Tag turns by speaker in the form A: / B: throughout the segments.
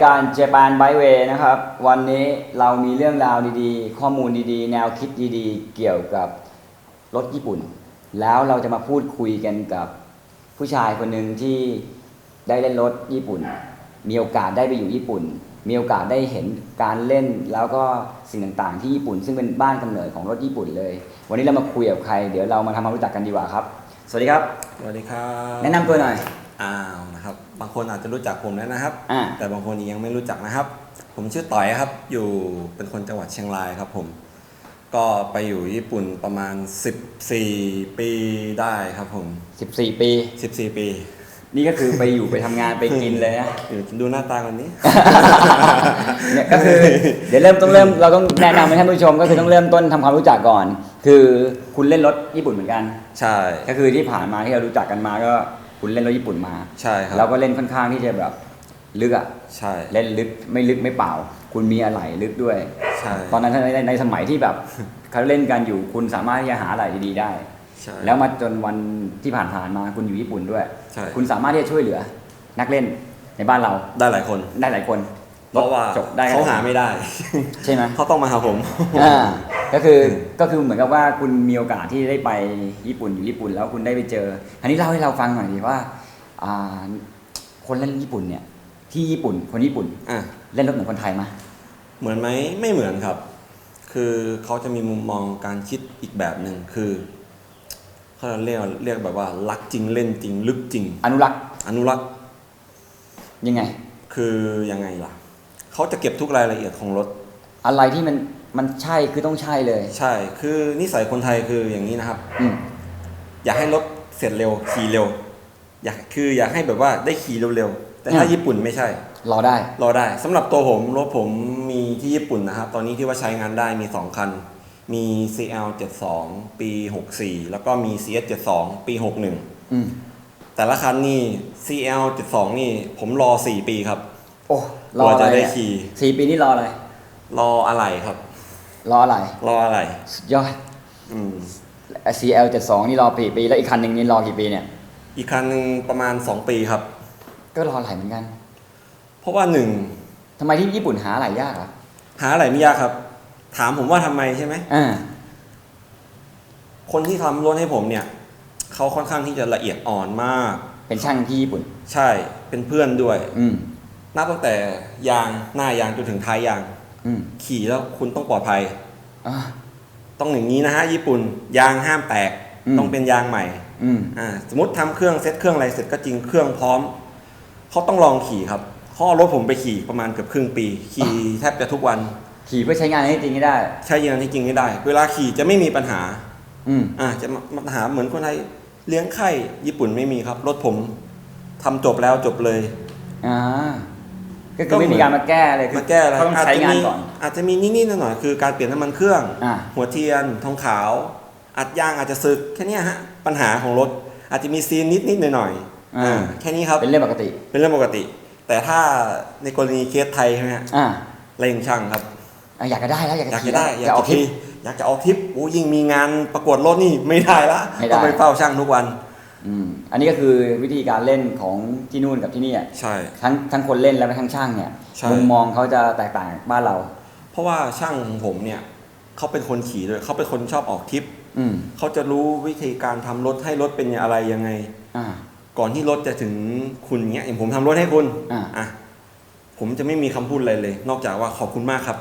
A: พบกับรายการ Japan Byway นะครับ วันนี้เรามีเรื่องราวดีๆ ข้อมูลดีๆ แนวคิดดีๆ เกี่ยวกับรถญี่ปุ่น แล้วเราจะมาพูดคุยกันกับผู้ชายคนหนึ่งที่ได้เล่นรถญี่ปุ่น มีโอกาสได้ไปอยู่ญี่ปุ่น มีโอกาสได้เห็นการเล่นแล้วก็สิ่งต่างๆ ที่ญี่ปุ่น ซึ่งเป็นบ้านกำเนิดของรถญี่ปุ่นเลย วันนี้เรามาคุยกับใคร เดี๋ยวเรามาทำความรู้จักกันดีกว่าครับ สวัสดีครับ
B: สวัสดีครับ
A: แนะนำตัวหน่อย
B: อ้าวนะครั บบางคนอาจจะรู้จักผมแล้วนะครับ
A: อ่า
B: แต่บางคนยังไม่รู้จักนะครับ ผมชื่อต่อยครับ อยู่เป็นคนจังหวัดเชียงรายครับผม ก็ไปอยู่ญี่ปุ่นประมาณ 14 ปีได้ครับผม
A: 14 ปี
B: 14 ปี
A: นี่ก็คือไปอยู่ไปทำงานไปกินเลยนะ
B: อยู่ดูหน้าตาคนนี้
A: เนี่ยก็คือเดี๋ยวเริ่มต้องเริ่มเราต้องแนะนำให้ท่านผู้ชมก็คือต้องเริ่มต้นทำความรู้จักก่อน คือคุณเล่นรถญี่ปุ่นเหมือนกัน
B: ใช่
A: ก็คือที่ผ่านมาที่เรารู้จักกันมาก็ คุณเล่นรถญี่ปุ่นมา
B: ใช่ครับ
A: เราก็เล่นค่อนข้างที่จะแบบลึกอะ
B: ใช่
A: เล่นลึกไม่ลึกไม่เปล่า คุณมีอะไรลึกด้วย
B: ใช่
A: ตอนนั้นในในในสมัยที่แบบเขาเล่นกันอยู่คุณสามารถที่จะหาอะไรดีๆได้
B: ใช่
A: แล้วมาจนวันที่ผ่านผ่านๆมาคุณอยู่ญี่ปุ่นด้วย
B: ใช่
A: คุณสามารถที่จะช่วยเหลือ นักเล่นในบ้านเรา
B: ได้หลายคน
A: ได้หลายคน
B: เพราะว่า
A: จบได้
B: เขาหาไม่ได้
A: ใช่ไหม
B: เขาต้องมาหาผม
A: อ่า ก็คือก็คือเหมือนกับว่าคุณมีโอกาสที่ได้ไปญี่ปุ่นอยู่ญี่ปุ่น แล้วคุณได้ไปเจอ อันนี้เล่าให้เราฟังหน่อยดีว่าอ่าคนเล่นญี่ปุ่นเนี่ยที่ญี่ปุ่นคนญี่ปุ่น
B: อะ
A: เล่นรถเหมือนคนไทยไหม
B: เหมือนไหมไม่เหมือนครับ คือเขาจะมีมุมมองการคิดอีกแบบหนึ่งคือเขาเรียกเรียกแบบว่า รักจริงเล่นจริงลึกจริง
A: อนุรักษ์
B: อนุรักษ์
A: ยังไง
B: คือยังไงล่ะเขาจะเก็บทุกรายละเอียดของรถ
A: อะไรที่มัน มันใช่คือต้องใช่เลย
B: ใช่ คือนิสัยคนไทยคืออย่างนี้นะครับ
A: อืม
B: อยากให้รถเสร็จเร็วขี่เร็ว อยากคืออยากให้แบบว่าได้ขี่เร็วๆ แต่ถ้าญี่ปุ่นไม่ใช่
A: รอได้
B: รอได้สำหรับตัวผมรถผมมีที่ญี่ปุ่นนะครับ ตอนนี้ที่ว่าใช้งานได้มี 2 คัน มี CL 72ปี 64 แล้วก็มี CS 72ปี
A: อืม
B: 61แต่ละคันนี่ CL 72นี่ผมรอ 4 ปีครับ
A: โอ้รออะไร
B: กว่าจะได้
A: เนี่ย
B: ขี่
A: สี่ปีนี่รออะไร
B: รออะไรครับ
A: รออะไร
B: รออะไร
A: สุดยอด
B: อืม
A: CL 72นี่รอปีปีแล้วอีกคันหนึ่งนี่รอกี่ปีเนี่ย
B: อีกคันหนึ่งประมาณ 2 ปีครับ
A: ก็รอหลายเหมือนกัน
B: เพราะว่าหนึ่ง
A: ทำไมที่ญี่ปุ่นหาหลายยากอะ
B: หาอะไรไม่ยากครับ ถามผมว่าทำไมใช่ไหม
A: อ่า
B: คนที่ทำรถให้ผมเนี่ย เขาค่อนข้างที่จะละเอียดอ่อนมาก
A: เป็นช่างที่ญี่ปุ่น
B: ใช่เป็นเพื่อนด้วย
A: อืม
B: นับตั้งแต่ยางหน้ายางจนถึงท้ายยาง
A: อืม
B: ขี่แล้วคุณต้องปลอดภัย
A: อ่า
B: ต้องอย่างนี้นะฮะญี่ปุ่น ยางห้ามแตก
A: อืม
B: ต้องเป็นยางใหม่
A: อืม
B: อ่าสมมติทำเครื่องเซ็ตเครื่องอะไรเสร็จก็จริงเครื่องพร้อมเขาต้องลองขี่ครับเขาเอารถผมไปขี่ประมาณเกือบครึ่งปี ขี่แทบจะทุกวัน
A: ขี่เพื่อใช้งานให้จริงให้ได้
B: ใช้ยางที่จริงให้ได้ เวลาขี่จะไม่มีปัญหา
A: อืม
B: อ่าจะมาปัญหาเหมือนคนไทยเลี้ยงไข่ญี่ปุ่นไม่มีครับ รถผมทำจบแล้วจบเลย
A: อ่า ก็คือไม่มีการมาแก้เลยคือ
B: มาแก้อะไร
A: เขาต้อง
B: อาจ
A: ใช้
B: จะ
A: งาน
B: มี
A: ก่อน
B: อาจจะมีนิดๆหน่อยๆคือการเปลี่ยนน้ำมันเครื่อง
A: อ่า
B: หัวเทียนทองขาว อัดยางอาจจะสึกแค่เนี้ยฮะปัญหาของรถอาจจะมีซีนนิดๆหน่อยๆ
A: อ่า
B: อ่าแค่นี้ครับ
A: เป็นเรื่องปกติ
B: เป็นเรื่องปกติ แต่ถ้าในกรณีเคสไทยใช่ไหมฮะ
A: อ่า
B: เร่งช่างครับ
A: อะอยากจะได้แล้วอยาก
B: อยาก
A: ขี่
B: จะได้อยาก
A: จะเอา
B: จะ
A: คลิป
B: ขี่อยากจะเอาทิปโอ้ยิ่งมีงานประกวดรถนี่ไม่ได้ละ
A: ไม่ได้
B: ต้องไปเฝ้าช่างทุกวัน
A: อืมอันนี้ก็คือวิธีการเล่นของที่นู่นกับที่นี่อะ
B: ใช่
A: ทั้งทั้งคนเล่นและทั้งช่างเนี่ย
B: ใช่
A: มุมมองเขาจะแตกต่างจากบ้านเรา
B: เพราะว่าช่างของผมเนี่ยเขาเป็นคนขี่ด้วยเขาเป็นคนชอบออกทริป
A: อืม
B: เขาจะรู้วิธีการทำรถให้รถเป็นอะไรยังไง
A: อ่า
B: ก่อนที่รถจะถึงคุณเนี้ยอย่างผมทำรถให้คุณ
A: อ่า
B: อะผมจะไม่มีคำพูดอะไรเลย นอกจากว่าขอบคุณมากครับ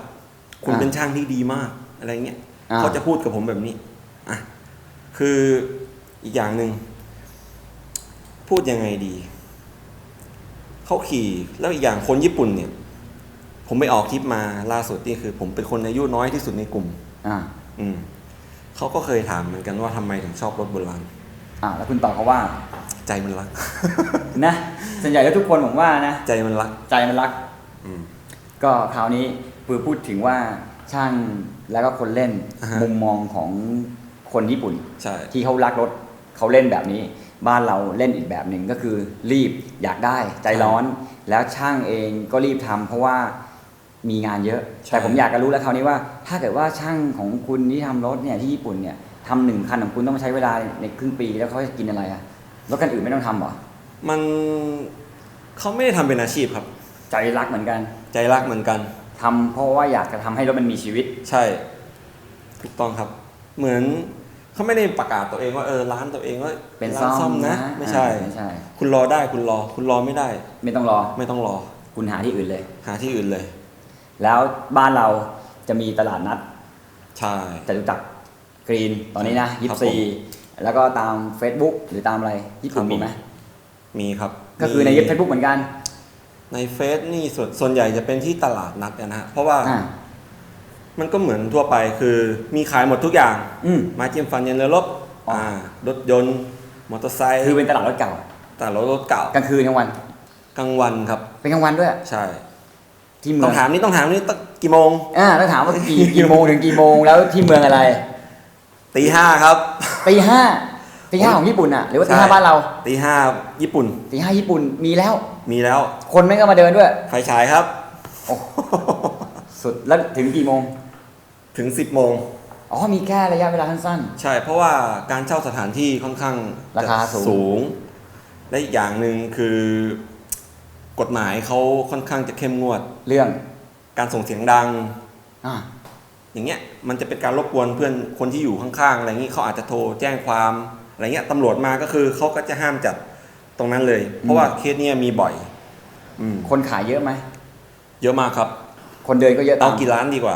B: คุณ
A: อ่า
B: เป็นช่างที่ดีมากอะไรเงี้ย
A: อ่า
B: เขาจะพูดกับผมแบบนี้อะคืออีกอย่างหนึ่ง พูดยังไงดี เขาขี่แล้วอีกอย่างคนญี่ปุ่นเนี่ย ผมไปออกทริปมาล่าสุดนี่คือ ผมเป็นคนอายุน้อยที่สุดในกลุ่ม
A: อ่า
B: อืมเขาก็เคยถามเหมือนกันว่าทำไมถึงชอบรถโบราณ
A: อ่าแล้วคุณตอบเขาว่า
B: ใจมันรัก
A: นะส่วนใหญ่แล้วทุกคนผมว่านะ
B: ใจมันรัก
A: ใจมันรัก
B: อืม
A: ก็คราวนี้คือพูดถึงว่าช่างแล้วก็คนเล่น
B: อ่าฮะ
A: มุมมองของคนญี่ปุ่น
B: ใช่
A: ที่เขารักรถ เขาเล่นแบบนี้ บ้านเราเล่นอีกแบบหนึ่งก็คือรีบอยากได้ใจร้อน แล้วช่างเองก็รีบทำเพราะว่ามีงานเยอะ
B: ใช่
A: แต่ผมอยากจะรู้แล้วคราวนี้ว่า ถ้าเกิดว่าช่างของคุณที่ทำรถเนี่ยที่ญี่ปุ่นเนี่ยทำหนึ่งคันของคุณต้องใช้เวลาในครึ่งปีแล้วเขาจะกินอะไรอะรถคันอื่นไม่ต้องทำเหรอ
B: มันเขาไม่ได้ทำเป็นอาชีพครับ
A: ใจรักเหมือนกัน
B: ใจรักเหมือนกัน
A: ทำเพราะว่าอยากจะทำให้รถมันมีชีวิต
B: ใช่ถูกต้องครับ เหมือน เขาไม่ได้ประกาศตัวเองว่าเออร้านตัวเองว่า
A: เป็น
B: ร้าน
A: ซ่อม
B: นะ ไม่ใช่
A: อ่าไม่ใช่
B: คุณรอได้คุณรอ คุณรอไม่ได้
A: ไม่ต้องรอ
B: ไม่ต้องรอ
A: คุณหาที่อื่นเลย
B: หาที่อื่นเลย
A: แล้วบ้านเราจะมีตลาดนัด
B: ใช่
A: จตุจักรกรีนตอนนี้นะ
B: ค
A: ยี่
B: รับ
A: สี่แล้วก็ตาม Facebook หรือตามอะไรญี่ปุ่น
B: ครับผม
A: มีไหม
B: มีครับ
A: ก็คือใน
B: มี
A: เฟซบุ๊กเหมือนกัน
B: ในเฟซนี่ส่วนส่วนใหญ่จะเป็นที่ตลาดนัดนะฮะเพราะว่า
A: อ่า
B: มันก็เหมือนทั่วไปคือมีขายหมดทุกอย่าง
A: อืม
B: ไม้จิ้มฟันยันเรือรบ
A: อ๋ออ่
B: อ่ารถยนต์ มอเตอร์ไซค์
A: คือเป็นตลาดรถเก่า
B: แต่รถรถเก่าก
A: ลางคืนกลางวัน
B: กลางวันครับ
A: เป็นกลางวันด้วย
B: ใช่
A: ที่เมื
B: ต้
A: อ
B: องงถามนี่ต้องถามนี่ตั้งกี่โมง
A: อ่าต้องถามว่ากี่กี่โมงถึงกี่โมงแล้วที่เมืองอะไร
B: ตีห้าครับ
A: ตีห้าตีห้าของญี่ปุ่นอะหรือว่าตี
B: ใช่
A: ห้าบ้านเรา
B: ตีห้าญี่ปุ่น
A: ตีห้าญี่ปุ่นมีแล้ว
B: มีแล้ว
A: คนไม่ก็มาเดินด้วย
B: ไฟฉายครับ
A: สุดแล้วถึงกี่โมง
B: ถึง 10 โมง
A: อ๋อ มีแค่ระยะเวลาสั้น
B: ใช่ เพราะว่าการเช่าสถานที่ค่อนข้าง
A: ราคาสูง
B: สูง และอีกอย่างหนึ่งคือกฎหมายเขาค่อนข้างจะเข้มงวด
A: ๆ เรื่อง
B: การส่งเสียงดัง
A: อ่า
B: อย่างเงี้ยมันจะเป็นการรบกวนเพื่อนคนที่อยู่ข้างๆอะไรเงี้ยเขาอาจจะโทรแจ้งความอะไรเงี้ยตำรวจมาก็คือเขาก็จะห้ามจัดตรงนั้นเลย เพราะว่าเคสเนี้ยมีบ่อย อืม
A: คนขายเยอะไหม
B: เยอะมากครับ
A: คนเดินก็เยอะ
B: เอา
A: ตาม
B: กี่ร้านดีกว่า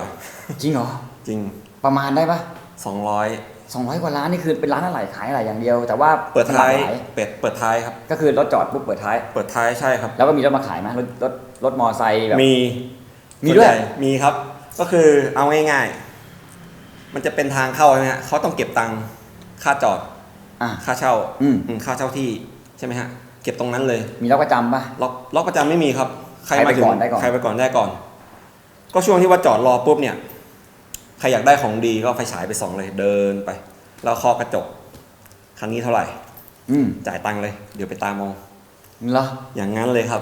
A: จริงเหรอ
B: จริง
A: ประมาณได้ปะ
B: 200
A: สองร้อยกว่าร้านนี่คือเป็นร้านอะไรขายอะไรอย่างเดียว แต่ว่า
B: เปิดท้าย
A: หลกหล
B: เป็ด เปิดท้ายครับ
A: ก็คือรถจอดปุ๊บเปิดท้าย
B: เปิดท้ายใช่ครับ
A: แล้วก็มีรถมาขายไหมรถรถรถมอไซค์แบบ
B: มี
A: มีด้วย
B: ส่นใหญ่มีครับ ก็คือเอาง่ายๆ มันจะเป็นทางเข้าใช่ไหมฮะเขาต้องเก็บตังค่าจอด
A: อะ
B: ค่าเช่า
A: อืม
B: อืมค่าเช่าที่ใช่ไหมฮะ เก็บตรงนั้นเลย
A: มีล็อกประจำปะ
B: ล็อกล็อกประจำไม่มีครับ ใคร
A: ใครไป
B: มาถึง
A: ก่อนได้ก่อน
B: ใครไปก่อนได้ก่อน ก็ช่วงที่ว่าจอดรอปุ๊บเนี่ยใครอยากได้ของดีก็เอาไฟฉายไปส่องเลยเดินไป แล้วเคาะกระจกคันนี้เท่าไหร่
A: อืม
B: จ่ายตังค์เลย เดี๋ยวไปตามอง
A: เหรอ
B: อย่างนั้นเลยครับ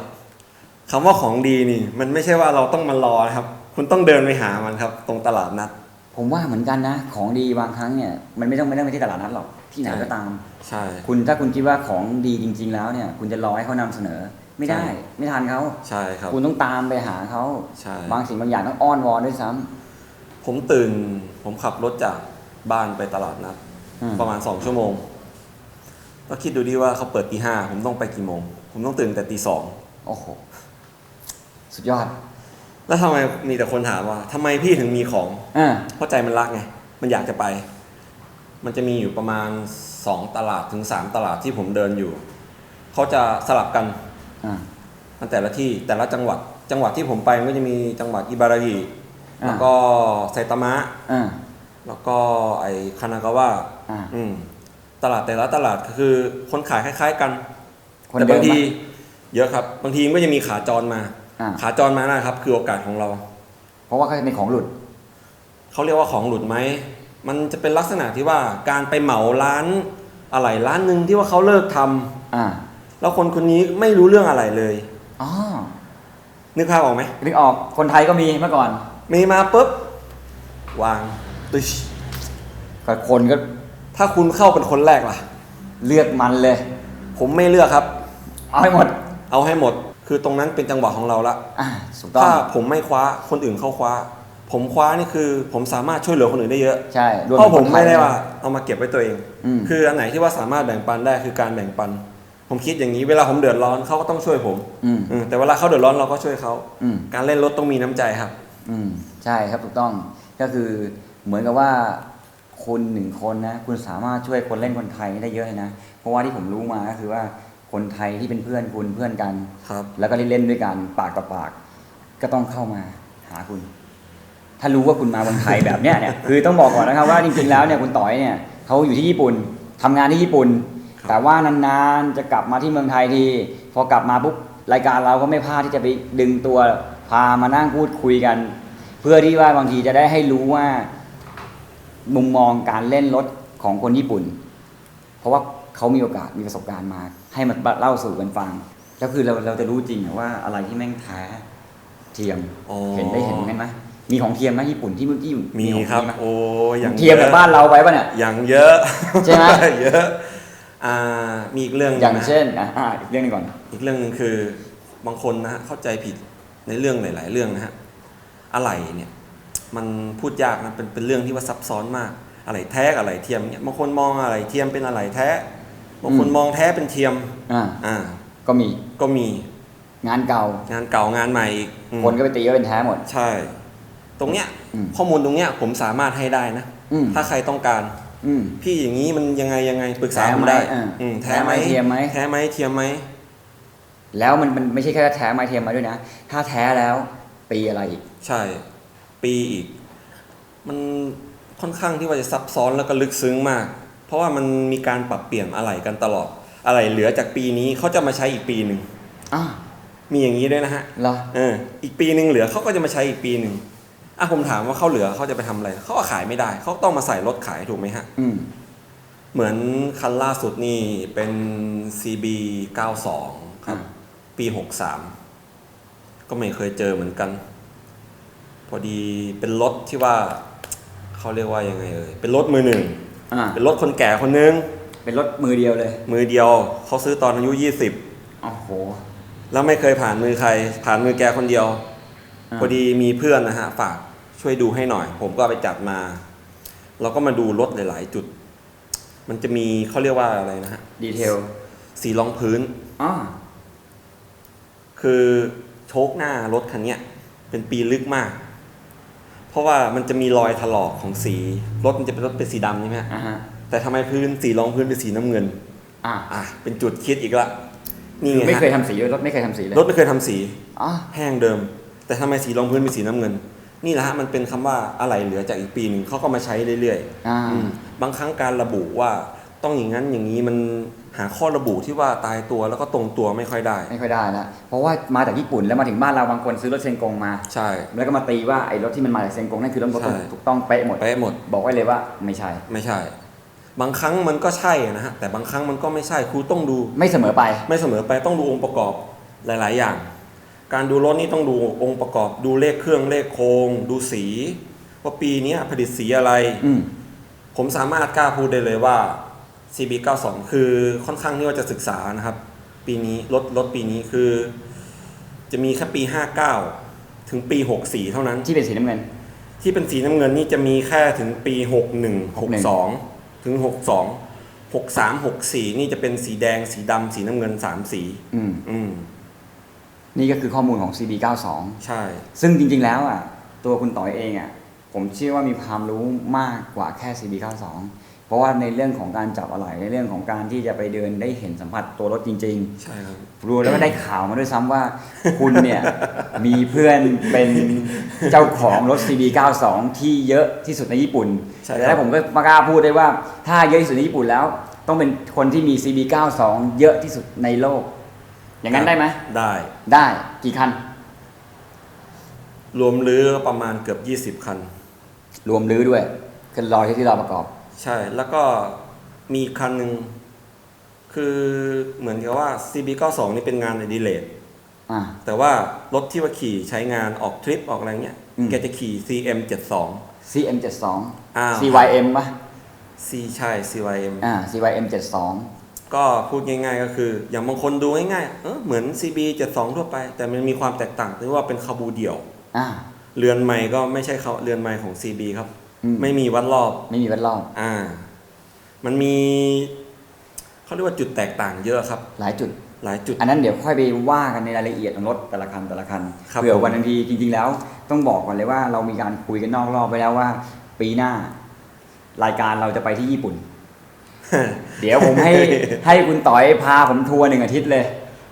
B: คำว่าของดีนี่ มันไม่ใช่ว่าเราต้องมารอนะครับ คุณต้องเดินไปหามันครับ ตรงตลาดนัด
A: ผมว่าเหมือนกันนะ ของดีบางครั้งเนี่ยมันไม่ต้องไม่ต้องไปที่ตลาดนัดหรอกที่ไหน
B: ใช่
A: ก็ตาม
B: ใช่
A: คุณถ้าคุณคิดว่าของดีจริง ๆ แล้วเนี่ย คุณจะรอให้เขานำเสนอ ไม่ได้
B: ใช่
A: ไม่ทันเขา
B: ใช่ครับ
A: คุณต้องตามไปหาเขา
B: ใช่
A: บางสิ่งบางอย่างต้องอ้อนวอนด้วยซ้ำ
B: ผมตื่น ผมขับรถจากบ้านไปตลาดนัด
A: อืม
B: ประมาณสองชั่วโมง ก็คิดดูดิว่าเขาเปิดตีห้าผมต้องไปกี่โมง ผมต้องตื่นแต่ตีสอง
A: โอ้โหสุดยอด
B: แล้วทำไมมีแต่คนถามว่าทำไมพี่ถึงมีของ
A: อ่า
B: เพราะใจมันรักไงมันอยากจะไป มันจะมีอยู่ประมาณสองตลาดถึงสามตลาดที่ผมเดินอยู่เขาจะสลับกัน
A: อ่า
B: มันแต่ละที่แต่ละจังหวัดจังหวัดที่ผมไปมันก็จะมีจังหวัดอิบารากิ
A: อ่า
B: แล้วก็ไซตามะ
A: อ่า
B: แล้วก็ไอคานากาวะ
A: อ่า
B: อืมตลาดแต่ละตลาดก็คือคนขายคล้าย ๆ กัน
A: คน
B: แต่
A: เดิ
B: บานง
A: ไหม
B: ทีเยอะครับ บางทีมันก็จะมีขาจรมา
A: อ่า
B: ขาจรมานะครับ คือโอกาสของเรา
A: เพราะว่าเขาจะเป็นของหลุด
B: เขาเรียกว่าของหลุดไหมมันจะเป็นลักษณะที่ว่าการไปเหมาร้านอะไรร้านหนึ่งที่ว่าเขาเลิกทำ
A: อ่า
B: แล้วคนคนนี้ไม่รู้เรื่องอะไรเลย
A: อ๋อ
B: นึกภาพออกไหม
A: นึกออกคนไทยก็มีเมื่อก่อน
B: มีมาปุ๊บวางตึช
A: ก็คนก็
B: ถ้าคุณเข้าเป็นคนแรกล่ะ
A: เลือกมันเลย
B: ผมไม่เลือกครับ
A: เอาให้หมด
B: เอาให้หมด คือตรงนั้นเป็นจังหวะของเราละ
A: อ่าถูกต้อง
B: ถ้าผมไม่คว้าคนอื่นเข้าคว้า ผมคว้านี่คือ ผมสามารถช่วยเหลือคนอื่นได้เยอะ
A: ใช่ว
B: เพราะผม
A: ถึงคนท
B: ไม่
A: ย
B: ได้
A: นะ
B: ว่าเอามาเก็บไว้ตัวเอง
A: อืม
B: คืออันไหนที่ว่าสามารถแบ่งปันได้คือการแบ่งปัน ผมคิดอย่างนี้เวลาผมเดือดร้อนเขาก็ต้องช่วยผม
A: อืม
B: อืมแต่เวลาเขาเดือดร้อนเราก็ช่วยเขา
A: อืม
B: การเล่นรถต้องมีน้ำใจครับ
A: อืมใช่ครับถูกต้องก็คือเหมือนกับว่าคุณหนึ่งคนนะคุณสามารถช่วยคนเล่นคนไทยได้เยอะเลยนะเพราะว่าที่ผมรู้มาก็คือว่าคนไทยที่เป็นเพื่อนคุณเพื่อนกัน
B: ครับ
A: แล้วก็เล่นๆด้วยกันปากต่อปาก ก็ต้องเข้ามาหาคุณ ถ้ารู้ว่าคุณมาเมืองไทยแบบเนี้ยเนี่ยคือต้องบอกก่อนนะครับว่าจริงๆแล้วเนี่ยคุณต่อยเนี่ยเขาอยู่ที่ญี่ปุ่นทำงานที่ญี่ปุ่น
B: ครับ
A: แต่ว่านานๆจะกลับมาที่เมืองไทยที พอกลับมาปุ๊บรายการเราก็ไม่พลาดที่จะไปดึงตัวพามานั่งพูดคุยกัน เพื่อที่ว่าบางทีจะได้ให้รู้ว่ามุมมองการเล่นรถของคนญี่ปุ่น เพราะว่าเขามีโอกาสมีประสบการณ์มา ให้มันเล่าสู่กันฟังแล้วคือเราเราจะรู้จริงอะว่าอะไรที่แม่งแท้เทียม
B: อ๋อ
A: เห็นได้เห็นกันไหมมีของเทียมไหมญี่ปุ่นที่เมื่อกี้
B: มี
A: ของ
B: ครับ
A: เทียมไหม
B: โอ้ยอย่าง
A: เทียมแบบบ้านเราไปปะเนี่ย
B: อย่างเยอะ
A: ใช่ไหม
B: เยอะ อ่ามีอีกเรื่องหนึ่
A: อย่าง
B: นะ
A: เช่นอะอะอีกเรื่องหนึงก่อน
B: อีกเรื่องหนึ่งคือบางคนนะฮะเข้าใจผิดในเรื่องหลาย ๆ เรื่องนะฮะอะไรเนี่ยมันพูดยากนะเป็นเป็นเรื่องที่ว่าซับซ้อนมาก อะไรแท้กับอะไรเทียมเนี่ยบางคนมองอะไรเทียมเป็นอะไรแท้บางคนมองแท้เป็นเทียม
A: อ่า
B: อ่า
A: ก็มี
B: ก็มี
A: งานเก่า
B: งานเก่างานใหม่อีกอืม
A: คนก็ไปตีว่าเป็นแท้หมด
B: ใช่ ตรงเนี้ย
A: อืม
B: ข้อมูลตรงเนี้ยผมสามารถให้ได้นะ
A: อืม
B: ถ้าใครต้องการ
A: อืม
B: พี่อย่างนี้มันยังไงยังไงปรึกษา
A: แท้
B: ผม
A: ไหม
B: ได้
A: อ่า
B: อืม
A: แท้ไหมเทียมไหม
B: แท้ไหมเทียมไหม
A: แล้วมันมันไม่ใช่แค่แท้ไม้เทียมมาด้วยนะ ถ้าแท้แล้ว ปีอะไรอีก
B: ใช่ ปีอีก มันค่อนข้างที่ว่าจะซับซ้อนแล้วก็ลึกซึ้งมาก เพราะว่ามันมีการปรับเปลี่ยนอะไรกันตลอด อะไรเหลือจากปีนี้เขาจะมาใช้อีกปีหนึ่ง
A: อ่า
B: มีอย่างนี้ด้วยนะฮะ
A: เหรอ
B: เอออีกปีหนึ่งเหลือเขาก็จะมาใช้อีกปีหนึ่ง อะผมถามว่าเขาเหลือเขาจะไปทำอะไรเขาก็ขายไม่ได้ เขาต้องมาใส่รถขายถูกไหมฮะ
A: อืม
B: เหมือนคันล่าสุดนี่เป็น CB 92 ครับ ปี 63 ก็ไม่เคยเจอเหมือนกัน พอดีเป็นรถที่ว่า เขาเรียกว่ายังไงเอ่ยเป็นรถมือหนึ่ง
A: อ่า
B: เป็นรถคนแก่คนนึง
A: เป็นรถมือเดียวเลย
B: มือเดียว เขาซื้อตอนอายุ
A: โอ้โห
B: 20แล้วไม่เคยผ่านมือใคร ผ่านมือแกคนเดียว
A: อ่า
B: พอดีมีเพื่อนนะฮะฝากช่วยดูให้หน่อย ผมก็ไปจัดมา เราก็มาดูรถหลาย ๆ จุด มันจะมีเขาเรียกว่าอะไรนะฮะ
A: ดีเทล
B: สีรองพื้น
A: อ๋อ
B: คือโชคหน้ารถคันเนี้ยเป็นปีลึกมาก เพราะว่ามันจะมีรอยถลอกของสีรถมันจะเป็นรถเป็นสีดำใช่ไหมฮะ
A: อ่าฮะ
B: แต่ทำไมพื้นสีรองพื้นเป็นสีน้ำเงิน
A: อ่า
B: อะเป็นจุดคิดอีกละนี่
A: คือ
B: ไง
A: ไม่เคย
B: ฮะ
A: ทำสีด้วยรถไม่เคยทำสีเลย
B: รถไม่เคยทำสี
A: อ๋อ
B: แห้งเดิม แต่ทำไมสีรองพื้นเป็นสีน้ำเงิน นี่แหละฮะมันเป็นคำว่าอะไรเหลือจากอีกปีหนึ่งเขาก็มาใช้เรื่อยๆ
A: อ่า
B: อืมบางครั้งการระบุว่าต้องอย่างนั้นอย่างนี้มันหาข้อระบุที่ว่าตายตัวแล้วก็ตรงตัวไม่ค่อยได้
A: ไม่ค่อยได้ละเพราะว่ามาจากญี่ปุ่นแล้วมาถึงบ้านเราบางคนซื้อรถเซนกงมา
B: ใช่
A: แล้วก็มาตีว่าไอ้รถที่มันมาจากเซนกงนั่นคือรถรถ
B: ใช่
A: ถูกต้องเป๊ะหมด
B: ไปหมด
A: บอกไว้เลยว่าไม่ใช่
B: ไม่ใช่ บางครั้งมันก็ใช่นะฮะแต่บางครั้งมันก็ไม่ใช่ครูต้องดู
A: ไม่เสมอไป
B: ไม่เสมอไปต้องดูองค์ประกอบหลาย ๆ อย่าง การดูรถนี่ต้องดูองค์ประกอบ ดูเลขเครื่องเลขโครงดูสีว่าปีเนี้ยผลิตสีอะไร
A: อืม
B: ผมสามารถกล้าพูดได้เลยว่า CB92 คือค่อนข้างที่ว่าจะศึกษานะครับ ปีนี้รถรถปีนี้คือ จะมีแค่ปี 59 ถึงปี 64 เท่านั้น
A: ที่เป็นสีน้ำเงิน
B: ที่เป็นสีน้ำเงินนี่จะมีแค่ถึงปี 61 62 ถึง 62 63 64 นี่จะเป็นสีแดงสีดำสีน้ำเงิน 3 สี
A: อืม
B: อืม
A: นี่ก็คือข้อมูลของ CB92
B: ใช่
A: ซึ่งจริงๆแล้วอะตัวคุณต่อยเองอะผมเชื่อว่ามีความรู้มากกว่าแค่ CB92 เพราะว่าในเรื่องของการจับอะไหล่ในเรื่องของการที่จะไปเดินได้เห็นสัมผัสตัวรถจริง
B: ใช่ครับ
A: ๆ รู้แล้วก็ได้ข่าวมาด้วยซ้ำว่าคุณเนี่ย มีเพื่อนเป็นเจ้าของรถ CB92 ที่เยอะที่สุดในญี่ปุ่น
B: ใช่ครับ
A: แล้วผมก็มากล้าพูดได้ว่า ถ้าเยอะที่สุดในญี่ปุ่นแล้ว ต้องเป็นคนที่มี CB92 เยอะที่สุดในโลก อย่างนั้นได้ไหม
B: ได้
A: ได้กี่คัน
B: รวมรื้อประมาณเกือบ 20 คัน
A: รวมรื้อด้วยคือรอที่เราประกอบ
B: ใช่ แล้วก็มีอีกคันหนึ่งคือเหมือนกับว่า CB92 นี่เป็นงานในดิเลก
A: อ่า
B: แต่ว่ารถที่ว่าขี่ใช้งานออกทริปออกอะไรเงี้ย
A: อืม
B: แกจะขี่ CM72
A: CM72
B: อ้าว
A: CYM ป่ะ
B: C ใช่ CYM
A: อ่า CYM72
B: ก็พูดง่าย ๆ ก็คือ อย่างบางคนดูง่ายๆเออเหมือน CB72 ทั่วไป แต่มันมีความแตกต่างที่ว่าเป็นคาบูเดี่ยว
A: อ่า
B: เรือนใหม่ก็ไม่ใช่เขาเรือนใหม่ของ CB ครับ
A: อืม
B: ไม่มีวัดรอบ
A: ไม่มีวัดรอบ
B: อ่า มันมีเขาเรียกว่าจุดแตกต่างเยอะครับ
A: หลายจุด
B: หลายจุด
A: อันนั้นเดี๋ยวค่อยไปว่ากันในรายละเอียดของรถแต่ละคันแต่ละคัน
B: ครับ
A: เผื่อ
B: ผม
A: วันทันทีจริงๆแล้ว ต้องบอกก่อนเลยว่าเรามีการคุยกันนอกรอบไปแล้วว่า ปีหน้า รายการเราจะไปที่ญี่ปุ่น เดี๋ยวผมให้ให้คุณต่อยพาผมทัวร์หนึ่งอาทิตย์เลย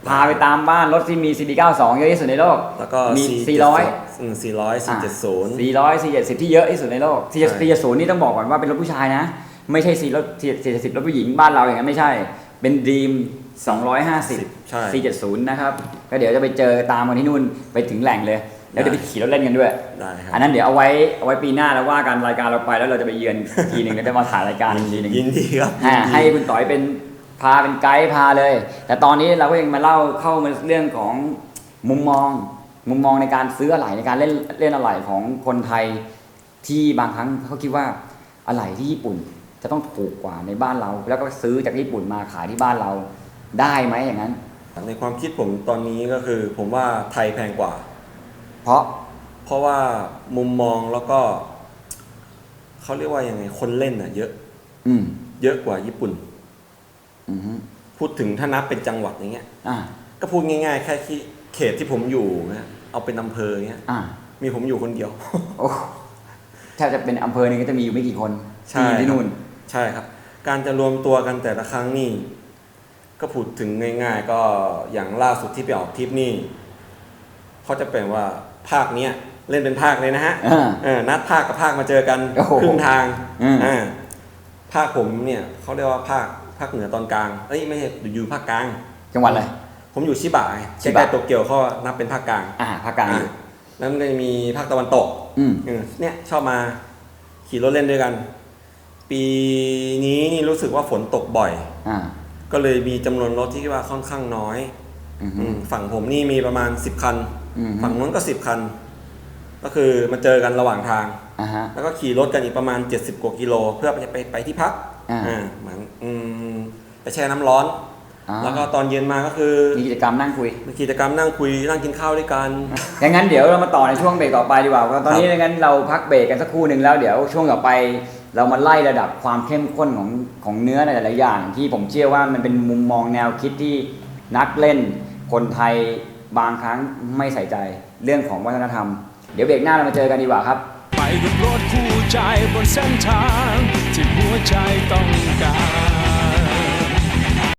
A: พาไปตามบ้านรถที่มี CB92 เยอะที่สุดในโลก
B: แล้วก็
A: มี
B: C
A: 400
B: อืม400 470
A: 400 470 ที่เยอะที่สุดในโลก
B: ใช่
A: 470 นี่ต้องบอกก่อนว่าเป็นรถผู้ชายนะ ไม่ใช่4รถ470รถผู้หญิงบ้านเราอย่างนั้นไม่ใช่ เป็นดีม250
B: ใช่
A: 470 นะครับ ก็เดี๋ยวจะไปเจอตามกันที่นู่นไปถึงแหล่งเลย แล้วเดี๋ยวไปขี่รถเล่นกันด้วย
B: ได้ครับ
A: อันนั้นเดี๋ยวเอาไว้เอาไว้ปีหน้าแล้วว่ากันรายการเราไปแล้วเราจะไปเยือนอีกทีหนึ่งแล้วจะมาถ่ายรายการอีกทีหนึ่ง
B: ยินดีครับ
A: อ่า
B: ยินดี
A: ให้คุณต่อยเป็นพาเป็นไกด์พาเลย แต่ตอนนี้เราก็ยังมาเล่าเข้ามาเรื่องของมุมมอง มุมมองในการซื้ออะไหล่ในการเล่นเล่นอะไหล่ของคนไทยที่บางครั้งเขาคิดว่าอะไหล่ที่ญี่ปุ่นจะต้องถูกกว่าในบ้านเรา แล้วก็ซื้อจากญี่ปุ่นมาขายที่บ้านเราได้ไหมอย่างนั้น
B: ในความคิดผมตอนนี้ก็คือผมว่าไทยแพงกว่า
A: เพราะ
B: เพราะว่ามุมมองแล้วก็เขาเรียกว่ายังไงคนเล่นอะ เยอะ
A: อืม
B: เยอะกว่าญี่ปุ่น
A: อืมฮึ
B: พูดถึงถ้านับเป็นจังหวัดอย่างเงี้ย
A: อ่า
B: ก็พูดง่ายๆ แค่ที่เขตที่ผมอยู่เนี่ยเอาเป็นอำเภอเงี้ย
A: อ่า
B: มีผมอยู่คนเดียว
A: โอ้ถ้าจะเป็นอำเภอหนึงก็จะมีอยู่ไม่กี่คน
B: ใช่
A: ที่อยู่ที่นู่น
B: ใช่ครับ การจะรวมตัวกันแต่ละครั้งนี่ก็พูดถึงง่าย ๆ ก็อย่างล่าสุดที่ไปออกทริปนี่เขาจะเป็นว่า ภาคเนี้ยเล่นเป็นภาคเลยนะฮะ
A: อ่า
B: เออนัดภาคกับภาคมาเจอกัน
A: โอ้โห
B: ครึ่งทาง
A: อืม
B: อ่าภาคผมเนี่ยเขาเรียกว่าภาคภาคเหนือตอนกลางเอ้ยไม่ใช่อยู่ภาคกลาง
A: จังหวัดอะไร
B: ผมอยู่ชิบะไง
A: ชิ
B: ใก
A: บะ
B: ล้ๆโตเกียวเขานับเป็นภาคกลาง
A: อ่าภาคกลางอยู่
B: อ่าแล้วมันก็จะมีภาคตะวันตก
A: อืม
B: เออเนี่ยชอบมาขี่รถเล่นด้วยกัน ปีนี้นี่รู้สึกว่าฝนตกบ่อย
A: อ่า
B: ก็เลยมีจำนวนรถที่ว่าค่อนข้างน้อย
A: อืม
B: อ
A: ฮึ
B: มฝั่งผมนี่มีประมาณ10คัน
A: อืมฮึ
B: ฝั่งนู้นก็10คัน ก็คือมาเจอกันระหว่างทาง
A: อ่าฮะ
B: แล้วก็ขี่รถกันอีกประมาณ 70กว่ากิโล เพื่อไปไปไปที่พัก
A: อ่า
B: อ่าเหมือนอืมไปแช่น้ำร้อน
A: อ่า
B: แล้วก็ตอนเย็นมาก็คือ
A: มีกิจกรรมนั่งคุย
B: มีกิจกรรมนั่งคุยนั่งกินข้าวด้วยกัน
A: ดังนั้นเดี๋ยวเรามาต่อในช่วงเบรกต่อไปดีกว่าเพราะตอนนี้ดังนั้นเราพักเบรกกันสักครู่หนึ่งแล้วเดี๋ยวช่วงต่อไป เรามาไล่ระดับความเข้มข้นของของเนื้อในหลายๆอย่าง ที่ผมเชื่อว่ามันเป็นมุมมองแนวคิดที่นักเล่น คนไทย บางครั้งไม่ใส่ใจเรื่องของวัฒนธรรม เดี๋ยวเบรกหน้าเรามาเจอกันดีกว่าครับ
C: ไปกับรถคู่ใจบนเส้นทาง ที่หัวใจต้องการ